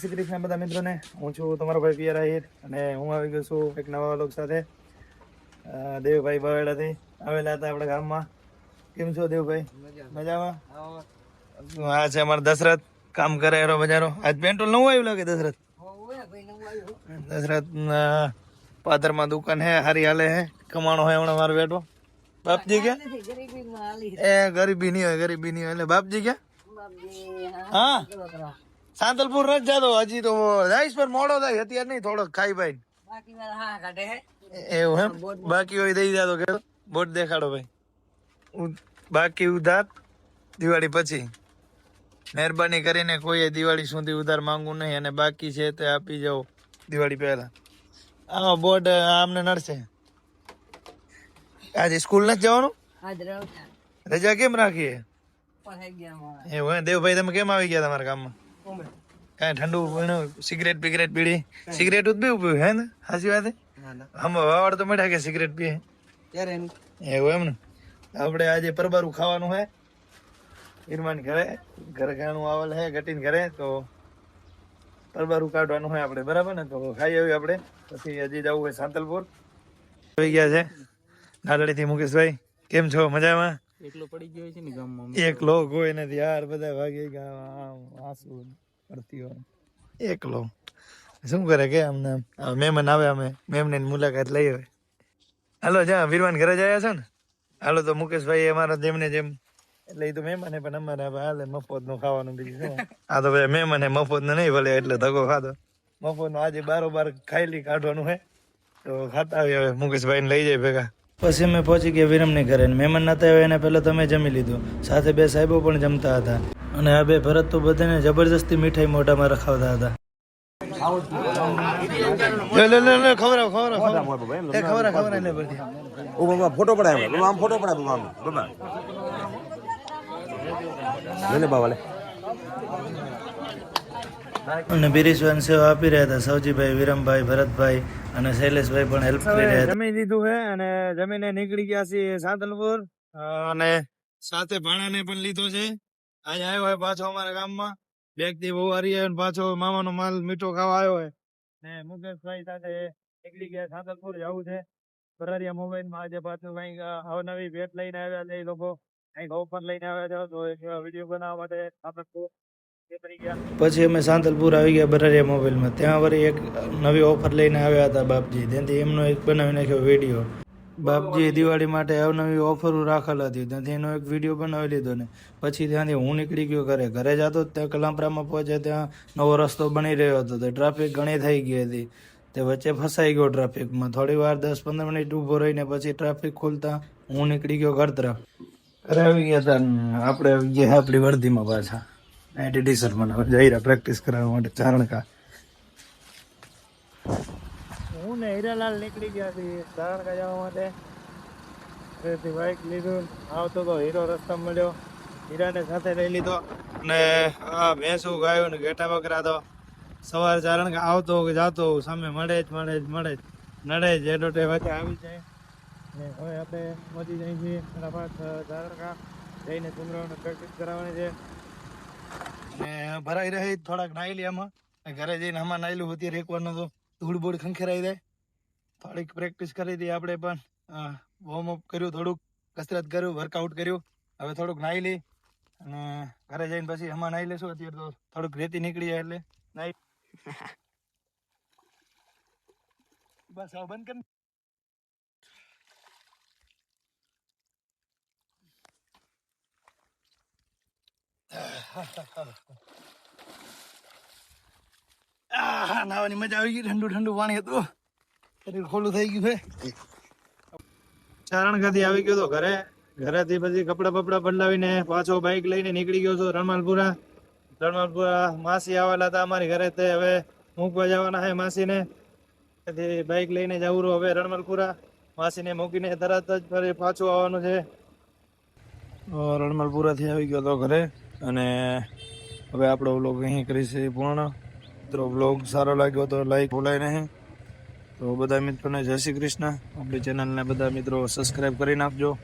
શ્રી કૃષ્ણ બધા મિત્રોને હું છું તમારો ભાઈ પિયર આહિર અને હું આવી ગયો છું એક નવા લોક સાથે. દેવભાઈ બાવેડાથી આવેલા હતા આપણા ગામમાં. કેમ છો દેવભાઈ? મજામાં? હા છે અમારો દશરથ. કામ કરે એરો બજારો. આજ પેટ્રોલ નવું આવ્યું લાગે દશરથ? દશરથ પાદરમાં દુકાન હે હારી હાલે હે. કમાણો હે હમણાં મારો બેટો. બાપજી ક્યાં? એ ગરીબી નહીં હોય ગરીબી નહીં હોય. એટલે બાપજી ક્યાં? હા સાંતલપુર નથી જતો હજી તો જઈશ પર મોડો થાય અત્યારે નહીં થોડોક ખાઈ ભાઈ એવું એમ? બાકી હોય દઈ જાતો કે બોટ દેખાડો ભાઈ. બાકી ઉધાર દિવાળી પછી. મહેરબાની કરીને કોઈએ દિવાળી સુધી ઉધાર માંગવું નહીં અને બાકી છે તે આપી જાઓ દિવાળી પહેલા. આમાં બોર્ડ આમને નડશે. આજે સ્કૂલ નથી જવાનું? રજા કેમ રાખીએ? એવું હે? દેવભાઈ તમે કેમ આવી ગયા તમારા ગામમાં? કાંઈ ઠંડુ પીણું સિગરેટ બિગરેટ પીડી. સિગરેટ જ પીવું પીવું હે ને? સાચી વાત હમ વાવાડ તો મળ્યા કે સિગરેટ પીએ? એવું એમ ને? આપણે આજે પરબારું ખાવાનું હે. ઈરમાન ઘરે ઘરે ગાણું આવેલ હે ઘટીને ઘરે તો પરબારું કાઢવાનું હોય આપણે બરાબર ને? તો ખાઈ આવી આપણે. પછી હજી જવું હોય સાંતલપુર. આવી ગયા છે. નાદડીથી મુકેશભાઈ કેમ છો? મજામાં? એકલો પડી ગયો છે ને ગામમાં એકલો કોઈ નથી. યાર, બધા ભાગી ગામ આંસુ પડતી હોય. એકલો. શું કરે કે અમને? મહેમાન આવે અમે. મેમને મુલાકાત લઈ આવે. હાલો જા વીરવાન ઘરે જયા છો ને? હાલો, તો મુકેશભાઈ અમારા જેમને જેમ એટલે એ તો મહેમાન પણ અમારે હાલે મફતનું ખાવાનું બીજું શું? આ તો ભાઈ મહેમાન મફતનું નહીં ભલે, એટલે ધગો ખાધો. મફતનું આજે બારોબાર ખાઈ લઈ કાઢવાનું હે તો ખાતા આવી હવે. મુકેશભાઈ ને લઈ જાય ભેગા. પછી અમે પહોંચી ગયા વિરમની ઘરે. મહેમાન નતા આવ્યા એને પહેલાં તમે જમી લીધું. સાથે બે સાહેબો પણ જમતા હતા. અને આ બે ભરત તો બધાને જબરજસ્તી મીઠાઈ મોઢામાં રખાવતા હતા. ફોટો પડાય આમ ફોટો પડાય આમ લે બાબા લે. અને બિરીશવાન સેવા આપી રહ્યા હતા. સૌજીભાઈ વિરમભાઈ ભરતભાઈ અને શૈલેષભાઈ પણ હેલ્પ કરી રહ્યા હતા. જમી દીધું છે અને જમીને નીકળી ગયા છીએ સાધનપુર અને સાથે ભાણાને પણ લીધો છે. આજ આવ્યો હોય પાછો અમારા ગામમાં. બેગ બહુ હારી આવ્યો પાછો મામાનો માલ મીઠો ખાવા આવ્યો હોય. ને મુકેશભાઈ સાથે નીકળી ગયા સાધનપુર જવું છે. બરારિયા મોબાઈલમાં આજે પાછું કંઈક અવનવી ભેટ લઈને આવ્યા છે એ લોકો. કંઈક ઓફર લઈને આવ્યા છે તો વીડિયો બનાવવા માટે સાંતલપુર. પછી અમે સાંતલપુર આવી ગયા બરારિયા મોબાઈલમાં. ત્યાં વળી એક નવી ઓફર લઈને આવ્યા હતા બાપજી. ત્યાંથી એમનો એક બનાવી નાખ્યો વીડિયો. બાપજીએ દિવાળી માટે અવનવી ઓફરો રાખેલ હતી. ત્યાંથી એનો એક વીડિયો બનાવી લીધો ને. પછી ત્યાંથી હું નીકળી ગયો ઘરે. ઘરે જતો ત્યાં કલામપરામાં પહોંચે ત્યાં નવો રસ્તો બની રહ્યો હતો. તો ટ્રાફિક ઘણી થઈ ગઈ હતી. તે વચ્ચે ફસાઈ ગયો ટ્રાફિકમાં. થોડી વાર દસ પંદર મિનિટ ઊભો રહીને પછી ટ્રાફિક ખુલતા હું નીકળી ગયો ઘર તરફ. ઘરે આવી ગયા હતા આપણે આવી ગયા આપણી વર્ધીમાં પાછા. જઈ કરાવવા માટે ચારણકા. હું ને હીરાલાલ નીકળી ગયા છીએ ચારણકા જવા માટે. બાઇક લીધું. આવતો તો હીરો રસ્તા મળ્યો. હીરાને સાથે લઈ લીધો અને, આ ભેંસું ગાયો ને ઘેટા બકરા તો સવારે ચારણકા આવતો કે જાતો સામે મળે જ મળે જ મળે જ. નડે જ એડોટે આવી જાય. ને હવે આપણે પહોંચી જઈએ છીએ ફટાફટ ચારણકા. જઈને ચંદ્રાઓને પ્રેક્ટિસ કરાવવાની છે. ને ભરાઈ રહી થોડાક નાઈ લે આમાં ઘરે જઈને આમાં નાયલું અત્યારે એક વારનો તો ધૂળ બૂળ ખંખેરાઈ જાય. થોડીક પ્રેક્ટિસ કરી હતી આપણે પણ. વોર્મ અપ કર્યું થોડુંક કસરત કર્યું વર્કઆઉટ કર્યું. હવે થોડુંક નાઈ લઈ અને ઘરે જઈને પછી આમાં નાઈ લેશું અત્યારે તો થોડુંક રેતી નીકળી જાય એટલે. નાઈ બસ હવે બંધ કરી આહ, નાવાની મજા આવી ગઈ. ઠંડુ ઠંડુ પાણી હતું. શરીર ખોલું થઈ ગયું છે. ચારણ ખાતી આવી ગયો તો ઘરે. ઘરેથી પછી કપડા બપડા બદલાવીને પાછો બાઇક લઈને નીકળી ગયો છો રણમાલપુરા. રણમાલપુરા માસી આવેલા હતા અમારી ઘરે તે હવે મૂકવા જવાના છે માસીને. તેથી બાઇક લઈને જવું રહ્યું હવે રણમાલપુરા. માસીને મૂકીને તરત જ ફરી પાછું આવવાનું છે. રણમલપુરાથી આવી ગયો તો ઘરે. અને હવે આપણો વ્લોગ અહીં કરીશું પૂર્ણ. મિત્રો બ્લોગ સારો લાગ્યો તો લાઈક ભૂલાય નહીં. તો બધા મિત્રોને જય શ્રી કૃષ્ણ. આપણી ચેનલને બધા મિત્રો સબસ્ક્રાઈબ કરી નાખજો.